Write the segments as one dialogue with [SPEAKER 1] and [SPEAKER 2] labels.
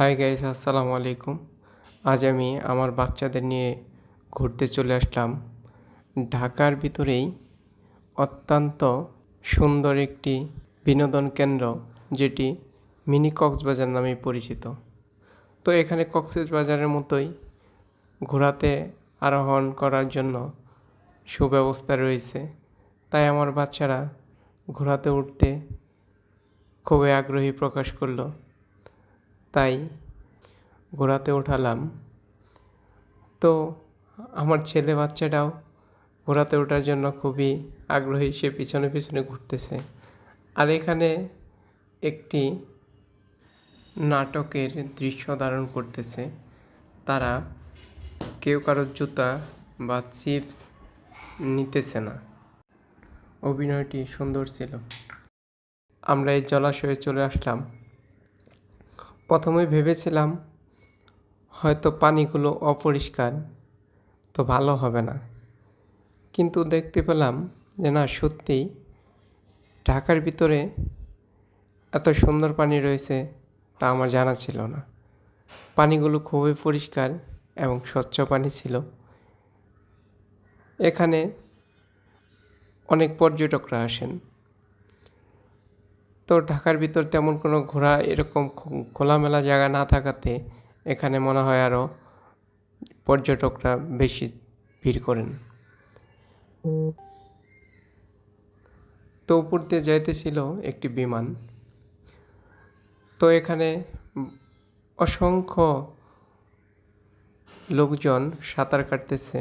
[SPEAKER 1] Hi guys আসসালামু আলাইকুম। আজ আমি আমার বাচ্চাদের নিয়ে ঘুরতে চলে আসলাম। ঢাকার ভিতরেই অত্যন্ত সুন্দর একটি বিনোদন কেন্দ্র, যেটি মিনি কক্সবাজার নামে পরিচিত। তো এখানে কক্সবাজারের মতোই ঘোরাতে আরোহণ করার জন্য সুব্যবস্থা রয়েছে। তাই আমার বাচ্চারা ঘোরাতে উঠতে খুবই আগ্রহী প্রকাশ করল। তাই ঘোরাতে ওঠালাম তো আমার ছেলে বাচ্চাটাও ঘোরাতে ওঠার জন্য খুবই আগ্রহী, সে পিছনে পিছনে ঘুরতেছে। আর এখানে একটি নাটকের দৃশ্য ধারণ করতেছে। তারা কেউ কারোর জুতা বা চিপস নিতেছে না। অভিনয়টি সুন্দর ছিল। আমরা এই জলাশয়ে চলে আসলাম। প্রথমে ভেবেছিলাম হয়তো পানিগুলো অপরিষ্কার, তো ভালো হবে না। কিন্তু দেখতে পেলাম যে না, সত্যিই ঢাকার ভিতরে এত সুন্দর পানি রয়েছে তা আমার জানা ছিল না। পানিগুলো খুবই পরিষ্কার এবং স্বচ্ছ পানি ছিল। এখানে অনেক পর্যটকরা আসেন। তো ঢাকার ভিতর তেমন কোনো ঘোরা এরকম খোলামেলা জায়গা না থাকাতে এখানে মনে হয় আরও পর্যটকরা বেশি ভিড় করেন। তো উপর দিয়ে যাইতেছিল একটি বিমান। তো এখানে অসংখ্য লোকজন সাঁতার কাটতেছে,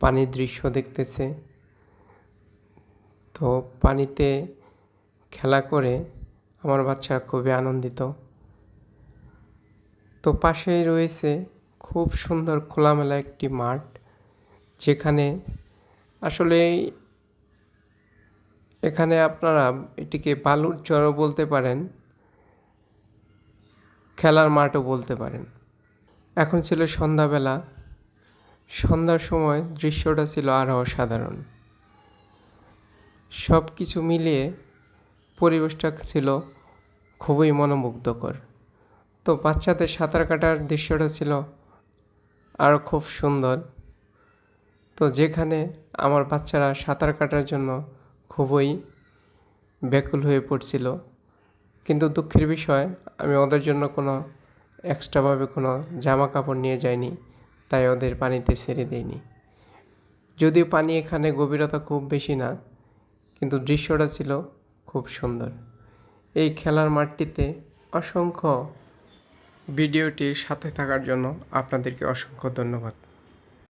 [SPEAKER 1] পানির দৃশ্য দেখতেছে। তো পানিতে খেলা করে আমার বাচ্চা খুবই আনন্দিত। তো পাশেই রয়েছে খুব সুন্দর খোলামেলা একটি মাঠ, যেখানে আসলে এখানে আপনারা এটিকে বালুর চরও বলতে পারেন, খেলার মাঠও বলতে পারেন। এখন ছিল সন্ধ্যাবেলা। সন্ধ্যার সময় দৃশ্যটা ছিল আরও অসাধারণ। সব কিছু মিলিয়ে পরিবেশটা ছিল খুবই মনোমুগ্ধকর। তো বাচ্চাদের সাঁতার কাটার দৃশ্যটা ছিল আরও খুব সুন্দর। তো যেখানে আমার বাচ্চারা সাঁতার কাটার জন্য খুবই ব্যাকুল হয়ে পড়ছিল। কিন্তু দুঃখের বিষয়, আমি ওদের জন্য কোনো এক্সট্রাভাবে কোনো জামা কাপড় নিয়ে যাইনি, তাই ওদের পানিতে ছেড়ে দিইনি। যদিও পানি এখানে গভীরতা খুব বেশি না, কিন্তু দৃশ্যটা ছিল খুব সুন্দর। এই খেলার মাঠটিতে অসংখ্য ভিডিওটির সাথে থাকার জন্য আপনাদেরকে অসংখ্য ধন্যবাদ।